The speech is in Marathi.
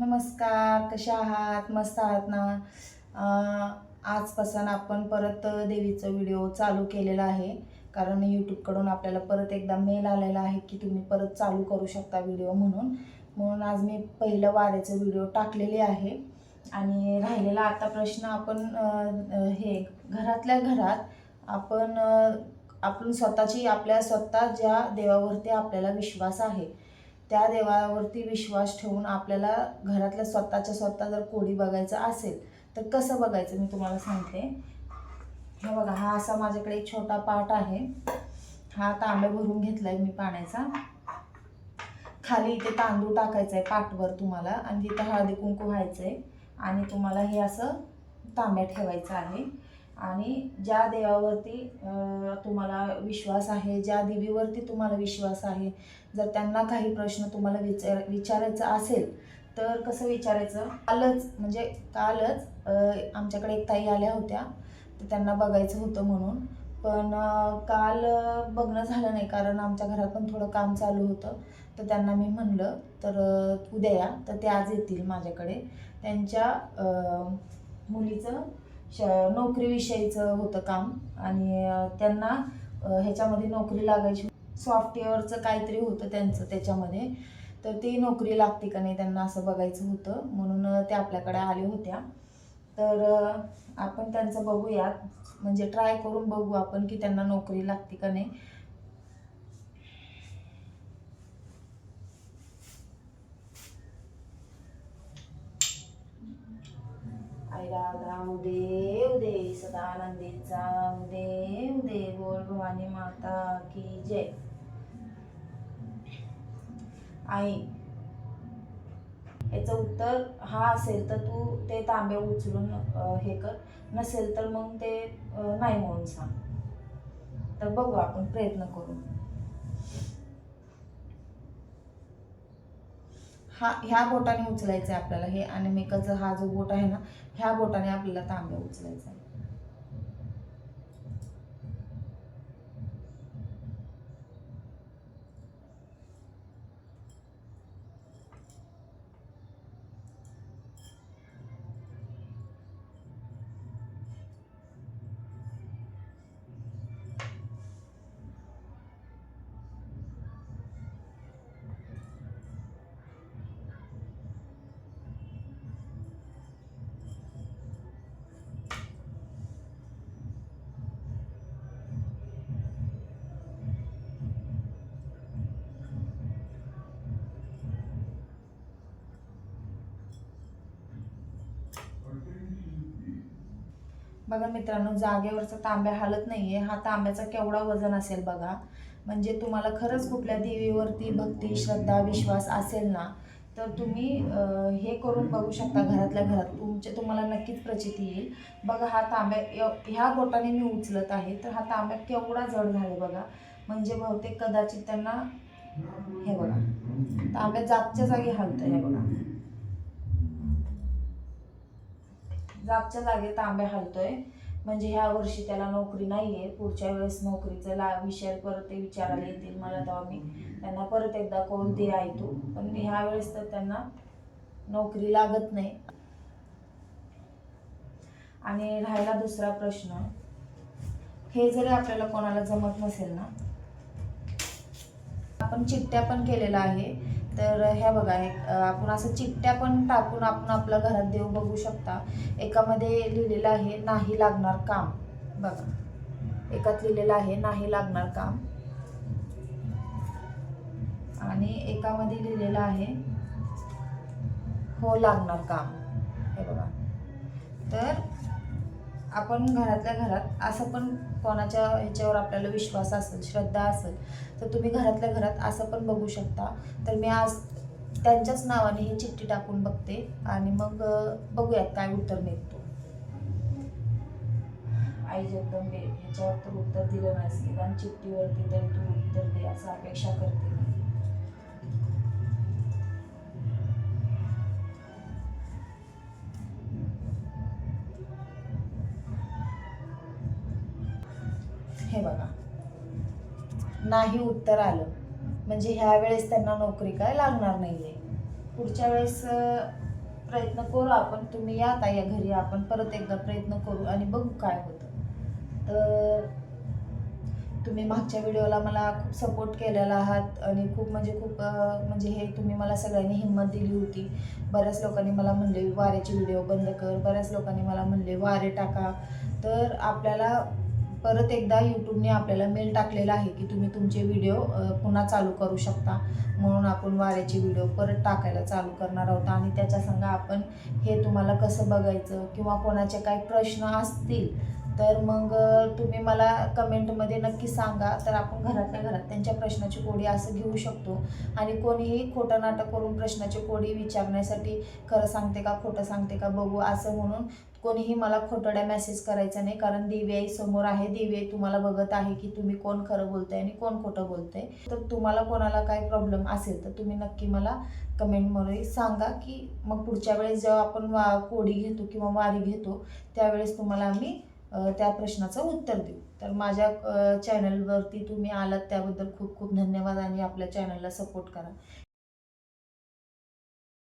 नमस्कार कशा आहात? मस्त आहात ना? आजपासून आपण परत देवीचं व्हिडिओ चालू केलेला आहे. कारण यूट्यूबकडून आपल्याला परत एकदा मेल आलेला आहे की तुम्ही परत चालू करू शकता व्हिडिओ म्हणून. म्हणून आज मी पहिलं वाऱ्याचं व्हिडिओ टाकलेले आहे. आणि राहिलेला आता प्रश्न आपण हे घरातल्या घरात आपण आपण स्वतःची आपल्या स्वतः ज्या देवावरती आपल्याला विश्वास आहे त्या देवावरती विश्वास ठेवून आपल्याला घरातल्या स्वतःच्या स्वतः जर कोडी बघायचं असेल तर कसं बघायचं मी तुम्हाला सांगते. हे बघा हा असा माझ्याकडे एक छोटा पाट आहे. हा तांबे भरून घेतला आहे मी पाण्याचा. खाली इथे तांदूळ टाकायचा आहे पाटवर तुम्हाला आणि तिथं हळदी कुंकू व्हायचं आहे आणि तुम्हाला हे असं तांब्या ठेवायचं आहे. आणि ज्या देवावरती तुम्हाला विश्वास आहे ज्या देवीवरती तुम्हाला विश्वास आहे जर त्यांना काही प्रश्न तुम्हाला विचार विचारायचा असेल तर कसं विचारायचं? कालच म्हणजे कालच आमच्याकडे एक ताई आल्या होत्या तर त्यांना बघायचं होतं म्हणून. पण काल बघणं झालं नाही कारण आमच्या घरात पण थोडं काम चालू होतं. तर त्यांना मी म्हणलं तर उद्या या. तर ते आज येतील माझ्याकडे. त्यांच्या मुलीचं श नोकरीविषयीचं होतं काम. आणि त्यांना ह्याच्यामध्ये नोकरी लागायची. सॉफ्टवेअरचं काहीतरी होतं त्यांचं त्याच्यामध्ये. तर ती नोकरी लागते का नाही त्यांना असं बघायचं होतं. म्हणून त्या आपल्याकडे आल्या होत्या. तर आपण त्यांचं बघूयात. म्हणजे ट्राय करून बघू आपण की त्यांना नोकरी लागते का नाही. आई राधा उदे उदे सदा आनंदीचा उदे उदे बोल भवानी माता की जय. आई याचं उत्तर हा असेल तर तू ते तांबे उचलून हे कर. नसेल तर मग ते नाही म्हणून सांग. तर बघू आपण प्रयत्न करू. हा ह्या बोटाने उचलायचं आहे आपल्याला हे आणि मेकाचा हा जो बोट आहे ना ह्या बोटाने आपल्याला तांब्या उचलायचा आहे बघा मित्रांनो जागेवरचा तांब्या हालत नाहीये. हा तांब्याचा केवढा वजन असेल बघा. म्हणजे तुम्हाला खरंच कुठल्या देवीवरती भक्ती श्रद्धा विश्वास असेल ना तर तुम्ही हे करून बघू शकता घरातल्या घरात. तुमच्या तुम्हाला नक्कीच प्रचिती येईल. बघा हा तांब्या य- ह्या बोटाने मी उचलत आहे तर हा तांब्या केवढा जड झाले बघा. म्हणजे बहुतेक कदाचित त्यांना हे बघा तांब्या जागच्या जागी हलतं हे बघा. जागच्या जागे तांब्या हलतोय. म्हणजे ह्या वर्षी त्याला नोकरी नाहीये. पुढच्या वेळेस नोकरीचं ला विषय परत ते विचारायला येतील. मला तेव्हा मी त्यांना परत एकदा कॉल दे आहे तू पण ह्या वेळेस तर त्यांना नोकरी लागत नाही. आणि राहिला दुसरा प्रश्न. हे जरी आपल्याला कोणाला जमत नसेल ना आपण चिठ्ठ्या पण केलेला आहे. तर ह्या बघा एक आपण असं चिठ्ठ्या पण टाकून आपण आपल्या घरात देव बघू शकता. एकामध्ये लिहिलेलं आहे नाही लागणार काम. बघा. एकात लिहिलेलं आहे नाही लागणार काम. आणि एकामध्ये लिहिलेलं आहे हो लागणार काम. हे बघा. तर आपण घरातल्या घरात असं पण कोणाच्या ह्याच्यावर आपल्याला विश्वास असेल श्रद्धा असेल तर तुम्ही घरातल्या घरात असं पण बघू शकता. तर मी आज त्यांच्याच नावाने ही चिठ्ठी टाकून बघते आणि मग बघूयात काय उत्तर निघतो आई जगदंबे ह्याच्यावर तर उत्तर दिलं नाही निदान चिठ्ठीवरती तरी तू उत्तर दे असं अपेक्षा करते. हे बघा. नाही उत्तर आलं. म्हणजे ह्या वेळेस त्यांना नोकरी काय लागणार नाही आहे पुढच्या वेळेस प्रयत्न करू आपण. तुम्ही या ताई या घरी आपण परत एकदा प्रयत्न करू आणि बघू काय होतं. तर तुम्ही मागच्या व्हिडिओला मला खूप सपोर्ट केलेला आहात आणि खूप म्हणजे खूप म्हणजे हे तुम्ही मला सगळ्यांनी हिंमत दिली होती. बऱ्याच लोकांनी मला म्हणले वाऱ्याचे व्हिडिओ बंद कर. बऱ्याच लोकांनी मला म्हणले वारे टाका. तर आपल्याला परत एकदा यूट्यूबने आपल्याला मेल टाकलेला आहे की तुम्ही तुमचे व्हिडिओ पुन्हा चालू करू शकता. म्हणून आपण वाऱ्याचे व्हिडिओ परत टाकायला चालू करणार आहोत. आणि त्याच्या संग आपण हे तुम्हाला कसं बघायचं किंवा कोणाचे काही प्रश्न असतील तर मग तुम्ही मला कमेंटमध्ये नक्की सांगा. तर आपण घरातल्या घरात त्यांच्या प्रश्नाची कोडी असं घेऊ शकतो. आणि कोणीही खोटं नाटक करून प्रश्नाची कोडी विचारण्यासाठी खरं सांगते का खोटं सांगते का बघू असं म्हणून कोणीही मला खोटड्या मेसेज करायचा नाही. कारण दिव्याई आई समोर आहे. दिव्याई आई तुम्हाला बघत आहे की तुम्ही कोण खरं बोलताय आणि कोण खोटं बोलतंय. तर तुम्हाला कोणाला काय प्रॉब्लेम असेल तर तुम्ही नक्की मला कमेंटमध्ये सांगा की मग पुढच्या वेळेस जेव्हा आपण वा कोडी घेतो किंवा वारी घेतो त्यावेळेस तुम्हाला आम्ही त्या प्रश्नाचं उत्तर देऊ. तर माझ्या चॅनलवरती तुम्ही आलात त्याबद्दल खूप खूप धन्यवाद आणि आपल्या चॅनलला सपोर्ट करा.